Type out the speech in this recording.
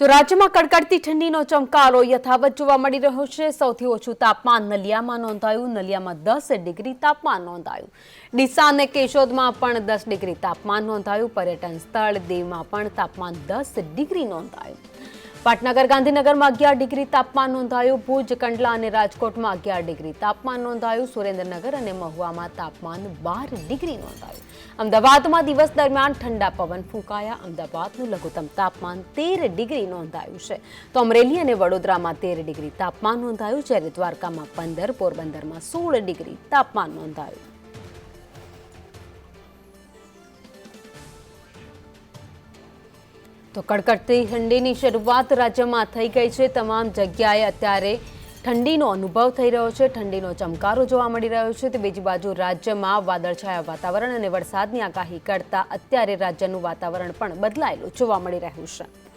તો રાજ્યમાં કડકડતી ઠંડીનો ચમકારો યથાવત જોવા મળી રહ્યો છે. સૌથી ઓછું તાપમાન નલિયામાં નોંધાયું. નલિયામાં દસ ડિગ્રી તાપમાન નોંધાયું. ડીસા અને કેશોદમાં પણ દસ ડિગ્રી તાપમાન નોંધાયું. પર્યટન સ્થળ દેવમાં પણ તાપમાન દસ ડિગ્રી નોંધાયું. પાટનગર ગાંધીનગરમાં અગિયાર ડિગ્રી તાપમાન નોંધાયું, ભુજ, કંડલા અને રાજકોટમાં અગિયાર ડિગ્રી તાપમાન નોંધાયું, સુરેન્દ્રનગર અને મહુવામાં તાપમાન બાર ડિગ્રી નોંધાયું. અમદાવાદમાં દિવસ દરમિયાન ઠંડા પવન ફૂંકાયા, અમદાવાદનું લઘુત્તમ તાપમાન તેર ડિગ્રી નોંધાયું છે. તો અમરેલી અને વડોદરામાં તેર ડિગ્રી તાપમાન નોંધાયું, જ્યારે દ્વારકામાં પંદર, પોરબંદરમાં સોળ ડિગ્રી તાપમાન નોંધાયું. તો કડકડતી ઠંડીની શરૂઆત રાજ્યમાં થઈ ગઈ છે. તમામ જગ્યાએ અત્યારે ઠંડીનો અનુભવ થઈ રહ્યો છે. ઠંડીનો ચમકારો જોવા મળી રહ્યો છે. તો બીજી બાજુ રાજ્યમાં વાદળછાયા વાતાવરણ અને વરસાદની આગાહી કરતા અત્યારે રાજ્યનું વાતાવરણ પણ બદલાયેલું જોવા મળી રહ્યું છે.